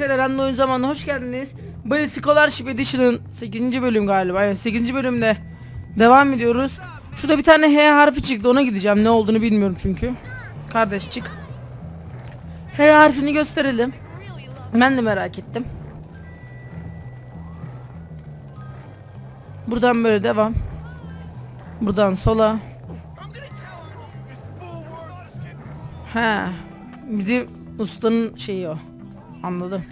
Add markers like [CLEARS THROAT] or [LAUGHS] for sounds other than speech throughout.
arkadaşlar Eren'le oyun zamanına hoş geldiniz. Böyle Scholarship Edition'ın 8. bölüm galiba. Evet 8. bölümde devam ediyoruz. Şurada bir tane H harfi çıktı ona gideceğim. Ne olduğunu bilmiyorum çünkü. Kardeş çık. H harfini gösterelim. Ben de merak ettim. Buradan böyle devam. Buradan sola. He. Bizim ustanın şeyi o. Anladım.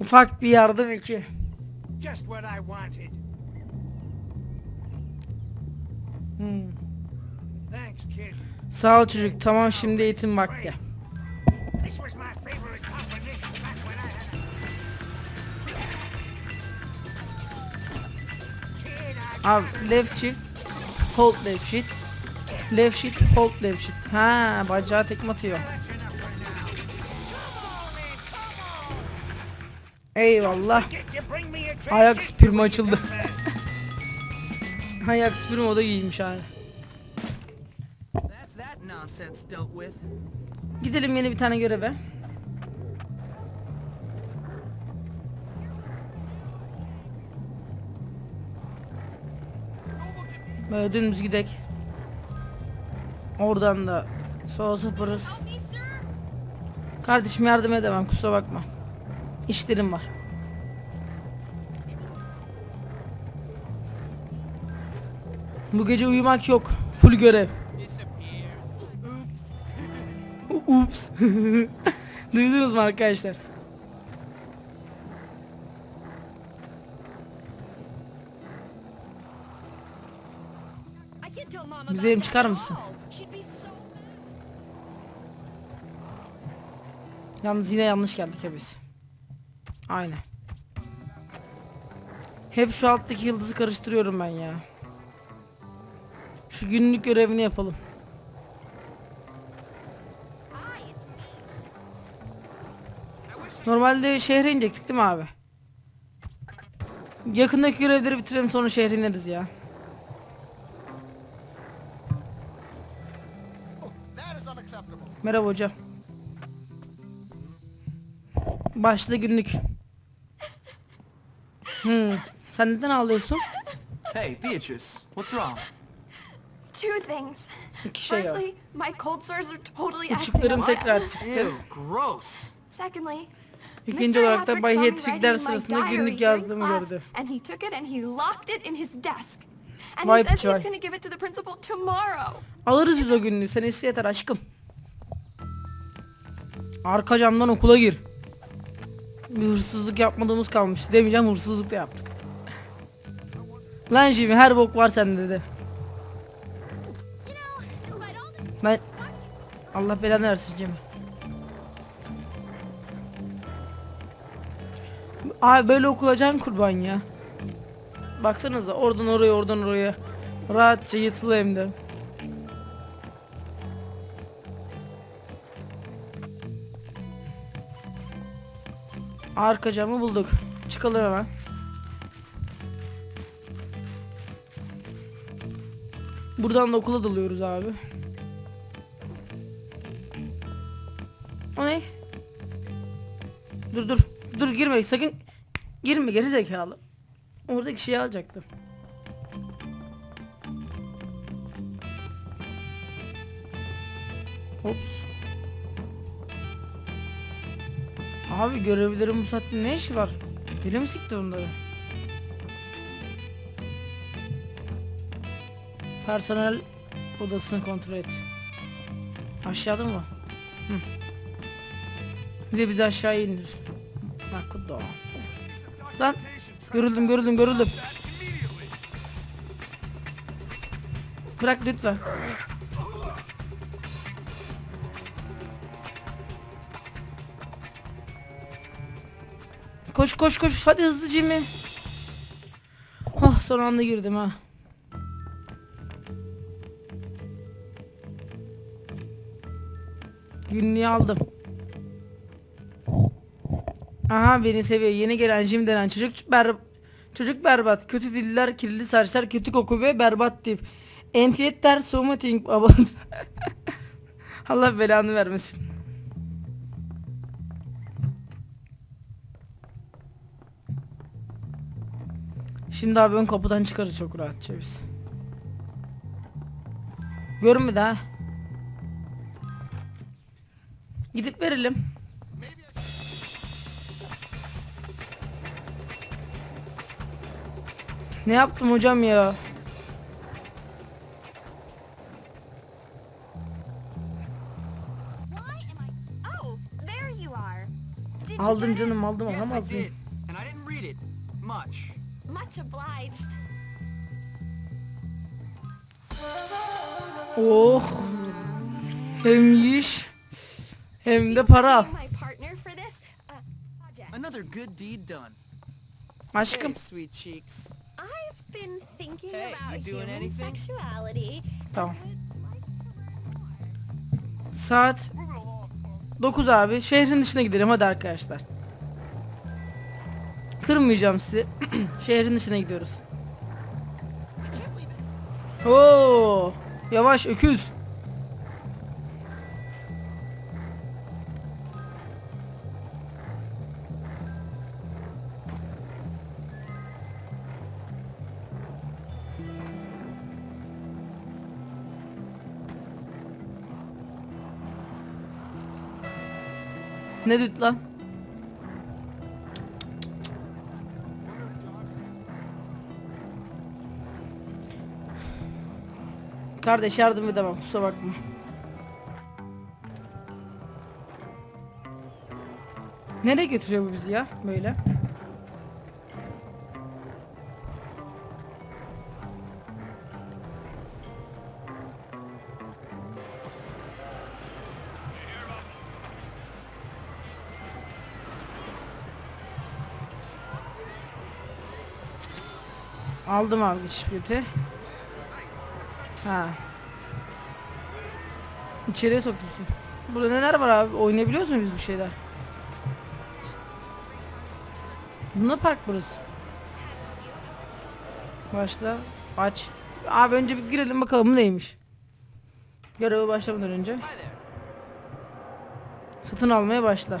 Ufak bir yardım iki. Just what I wanted. Hmm. Thanks, kid. Sağ ol çocuk. Tamam şimdi eğitim vakti. Abi left shift, hold left shift, left shift, hold left shift. Ha, bacağı tekme atıyor. Eyvallah. Ayak spürme açıldı. Ayak spürme o da giymiş abi. Gidelim yeni bir tane göreve. Böyle dümdüz gidek. Oradan da sola saparız. Kardeşim yardım edemem kusura bakma. İşlerim var. Bu gece uyumak yok. Full görev. Ups. [LAUGHS] Duydunuz mu arkadaşlar? Müzeyim çıkar mısın? Yalnız yine yanlış geldik ya. Aynen. Hep şu alttaki yıldızı karıştırıyorum ben ya. Şu günlük görevini yapalım. Normalde şehre inecektik değil mi abi? Yakındaki görevleri bitirelim sonra şehre ineriz ya. Merhaba hocam. Başla günlük. Hmm. Sen neden ağlıyorsun? Hey, Beatrice, what's wrong? Two things. İki şey var. Firstly, my cold sores are totally acting Uçuklarım up. tekrar çıktı. Ew, gross. Secondly, İkinci Mr. olarak da Patrick Bay saw me Hedwigler writing my sırasında diary günlük during yazdığımı class, gördü. And he took it and he locked it in his desk. And Vay he says he's gonna give it to the principal tomorrow. Alırız biz o günlüğü. Sen iste yeter aşkım. Arka camdan okula gir. Bir hırsızlık yapmadığımız kalmıştı. Demeyeceğim hırsızlık da yaptık. Lan Jimmy her bok var sende dedi. Lan Allah belanı versin Jimmy. Abi böyle okula can kurban ya. Baksanıza oradan oraya oradan oraya. Rahatça yatılı hem de. Arka camı bulduk. Çıkalım hemen. Buradan da okula dalıyoruz abi. O ne? Dur dur. Dur girme sakın. Girme geri zekalı. Oradaki şeyi alacaktım. Ops. Abi görevlilerin bu saatte ne işi var? Deli mi sikti onları? Personel odasını kontrol et. Aşağıda mı? Hı. Bir de bizi aşağıya indir. Bak da. Lan görüldüm görüldüm görüldüm. Bırak lütfen. Koş koş koş hadi hızlı Jimmy. Oh son anda girdim ha. Günlüğü aldım. Aha beni seviyor. Yeni gelen Jim denen çocuk ber çocuk berbat. Kötü diller, kirli saçlar, kötü koku ve berbat tip. Entiyetler something about. [LAUGHS] Allah belanı vermesin. Şimdi abi ön kapıdan çıkarız çok rahatça biz. Görün bir daha. Gidip verelim. Ne yaptım hocam ya? Oh, Aldım canım aldım Yes, much. Obliged. Oh. Hem yiyiş hem de para uh. Another good deed done. Aşkım Hey, sweet cheeks. I've been thinking Hey, about you doing human anything? sexuality. Tamam. Saat 9 abi. Şehrin dışına gidelim hadi arkadaşlar. Kırmayacağım sizi. [CLEARS THROAT] Şehrin dışına gidiyoruz. Oo! Yavaş öküz. Ne düt lan? Kardeş yardım edemem kusura bakma. Nereye götürüyor bu bizi ya böyle? Aldım abi geçiş. Ha. İçeriye soktum. Burada neler var abi? Oynayabiliyoruz muyuz bir şeyler? Luna Park burası. Başla. Aç. Abi önce bir girelim bakalım neymiş. Göreve başlamadan önce. Satın almaya başla.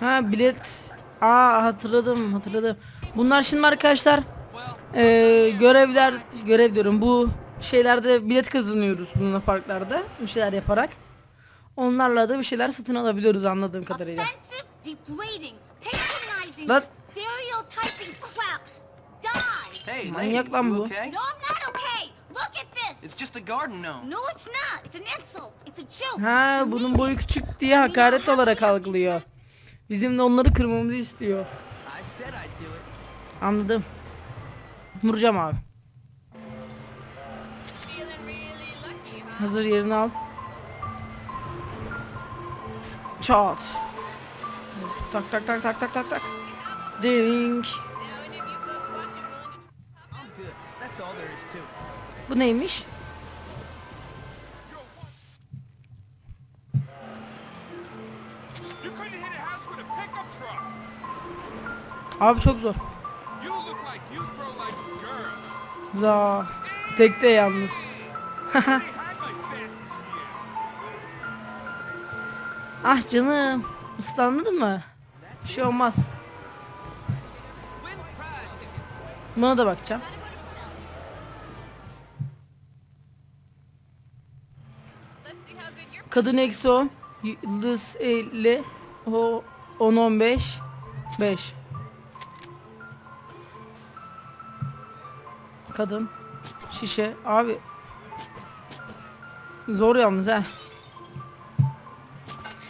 Ha bilet. Aa hatırladım hatırladım. Bunlar şimdi arkadaşlar eee, görevler görev diyorum bu şeylerde bilet kazanıyoruz bununla parklarda bir şeyler yaparak. Onlarla da bir şeyler satın alabiliyoruz anladığım kadarıyla. Lan! Hey, Manyak lan bu. okay? No, I'm not okay. Look at this. It's just a garden gnome. No, it's not. It's an insult. It's a joke. ha bunun boyu küçük diye hakaret olarak algılıyor. Bizim de onları kırmamızı istiyor. Anladım. Vuracağım abi. Hazır yerini al. Çat. Tak tak tak tak tak tak tak. Ding. Bu neymiş? Abi çok zor. Za. Tekte yalnız. [LAUGHS] Ah canım. Islandın mı? Bir şey olmaz. Buna da bakacağım. Kadın eksi 10. Yıldız 50. O 10 15. 5. Kadın. Şişe. Abi. Zor yalnız ha.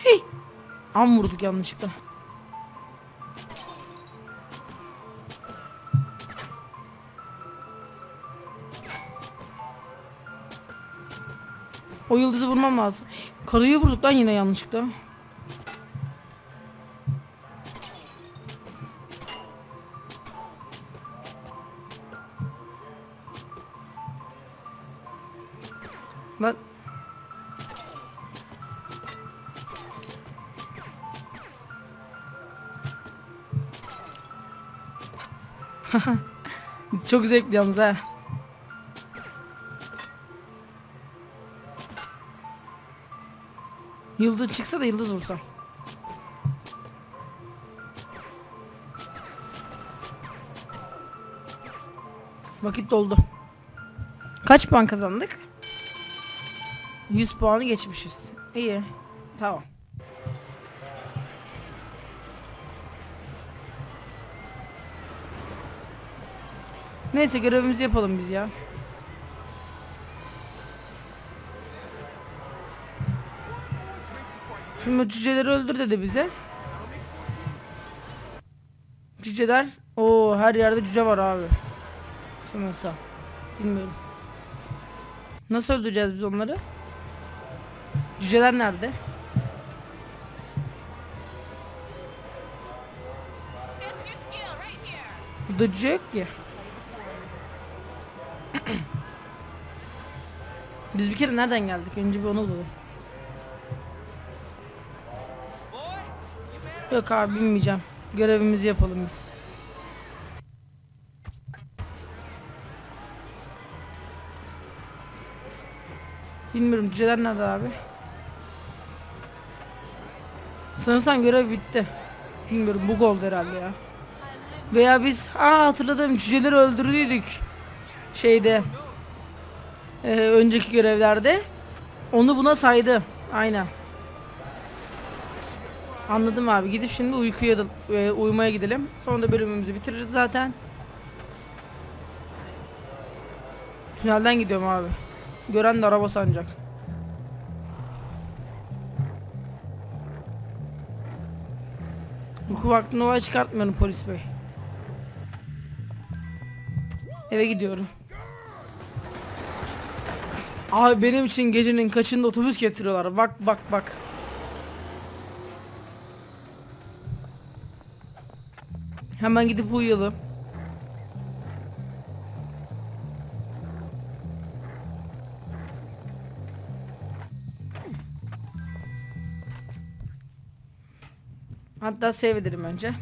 Hey. Am vurduk yanlışlıkla. O yıldızı vurmam lazım. Karıyı vurduk lan yine yanlışlıkla. [LAUGHS] Çok zevkli yalnız ha. Yıldız çıksa da yıldız vursam. Vakit doldu. Kaç puan kazandık? 100 puanı geçmişiz. İyi. Tamam. Neyse görevimizi yapalım biz ya. Şimdi bu cüceleri öldür dedi bize. Cüceler. Oo her yerde cüce var abi. Sanırsa. Bilmiyorum. Nasıl öldüreceğiz biz onları? Cüceler nerede? Burada cüce yok ki. Biz bir kere nereden geldik? Önce bir onu bulalım. Yok abi bilmeyeceğim. Görevimizi yapalım biz. Bilmiyorum cüceler nerede abi? Sanırsam görev bitti. Bilmiyorum bu oldu herhalde ya. Veya biz aa hatırladım cüceleri öldürdüydük. Şeyde. Ee, önceki görevlerde. Onu buna saydı. Aynen. Anladım abi. Gidip şimdi uykuya da, e, uyumaya gidelim. Sonra da bölümümüzü bitiririz zaten. Tünelden gidiyorum abi. Gören de araba sanacak. Uyku vaktinde olay çıkartmıyorum polis bey. Eve gidiyorum. Abi benim için gecenin kaçında otobüs getiriyorlar. Bak bak bak. Hemen gidip uyuyalım. Hatta save ederim önce.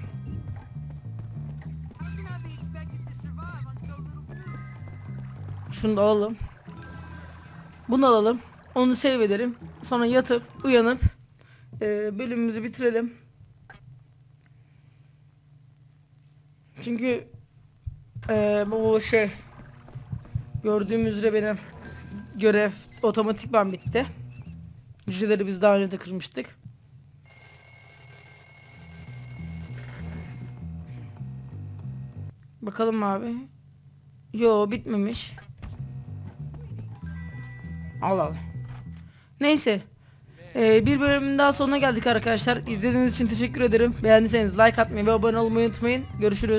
Şunu da alalım. Bunu alalım. Onu save ederim. Sonra yatıp uyanıp e, bölümümüzü bitirelim. Çünkü e, bu şey gördüğümüz üzere benim görev otomatikman bitti. Cüceleri biz daha önce de kırmıştık. Bakalım abi. Yo bitmemiş. Al al. Neyse. Ee, bir bölümün daha sonuna geldik arkadaşlar. İzlediğiniz için teşekkür ederim. Beğendiyseniz like atmayı ve abone olmayı unutmayın. Görüşürüz.